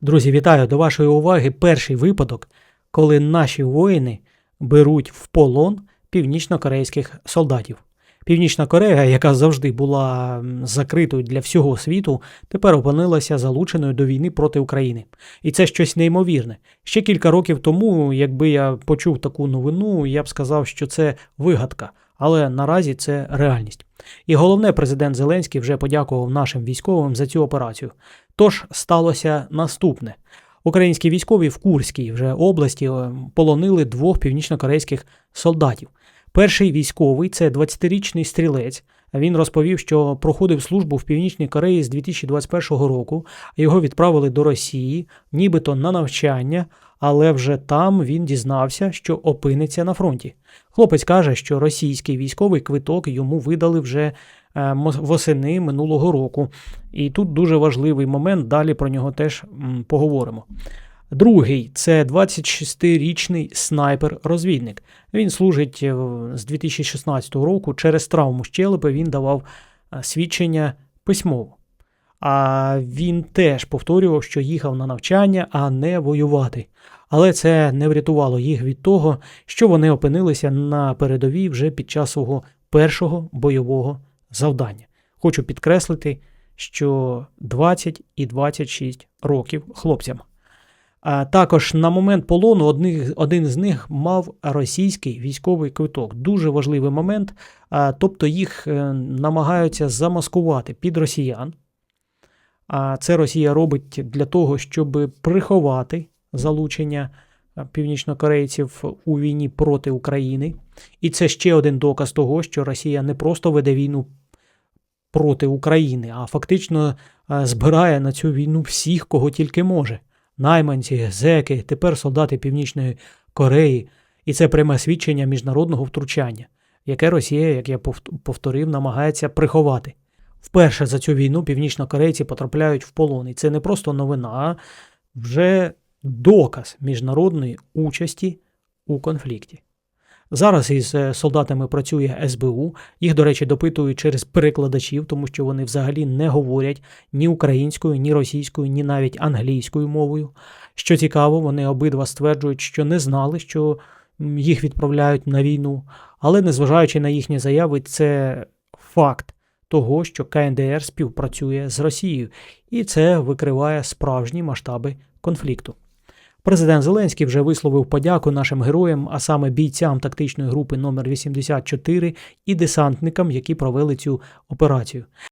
Друзі, вітаю до вашої уваги перший випадок, коли наші воїни беруть в полон північно-корейських солдатів. Північна Корея, яка завжди була закритою для всього світу, тепер опинилася залученою до війни проти України. І це щось неймовірне. Ще кілька років тому, якби я почув таку новину, я б сказав, що це вигадка, але наразі це реальність. І головне, президент Зеленський вже подякував нашим військовим за цю операцію. Тож сталося наступне. Українські військові в Курській вже області е, полонили двох північнокорейських солдатів. Перший військовий це 20-річний стрілець. Він розповів, що проходив службу в Північній Кореї з 2021 року. Його відправили до Росії, нібито на навчання, але вже там він дізнався, що опиниться на фронті. Хлопець каже, що російський військовий квиток йому видали вже е, восени минулого року. І тут дуже важливий момент, далі про нього теж поговоримо. Другий це 26-річний снайпер-розвідник. Він служить е, з 2016 року. Через травму щелепи він давав е, свідчення письмово. А він теж повторював, що їхав на навчання, а не воювати. Але це не врятувало їх від того, що вони опинилися на передовій вже під час свого першого бойового завдання. Хочу підкреслити, що 20 і 26 років хлопцям. А також на момент полону один з них мав російський військовий квиток. Дуже важливий момент. Тобто їх е, намагаються замаскувати під росіян. А це Росія робить для того, щоб приховати залучення е, північнокорейців у війні проти України. І це ще один доказ того, що Росія не просто веде війну проти України, а фактично е, збирає на цю війну всіх, кого тільки може. Найманці, зеки, тепер солдати Північної Кореї. І це пряме свідчення міжнародного втручання, яке Росія, як я повторив, намагається приховати. Вперше за цю війну північнокорейці потрапляють в полон. І це не просто новина, а вже доказ міжнародної участі у конфлікті. Зараз із е, солдатами працює СБУ. Їх, до речі, допитують через перекладачів, тому що вони взагалі не говорять ні українською, ні російською, ні навіть англійською мовою. Що цікаво, вони обидва стверджують, що не знали, що їх відправляють на війну. Але незважаючи на їхні заяви, це факт того, що КНДР співпрацює з Росією, і це викриває справжні масштаби конфлікту. Президент Зеленський вже висловив подяку нашим героям, а саме бійцям тактичної групи номер 84 і десантникам, які провели цю операцію.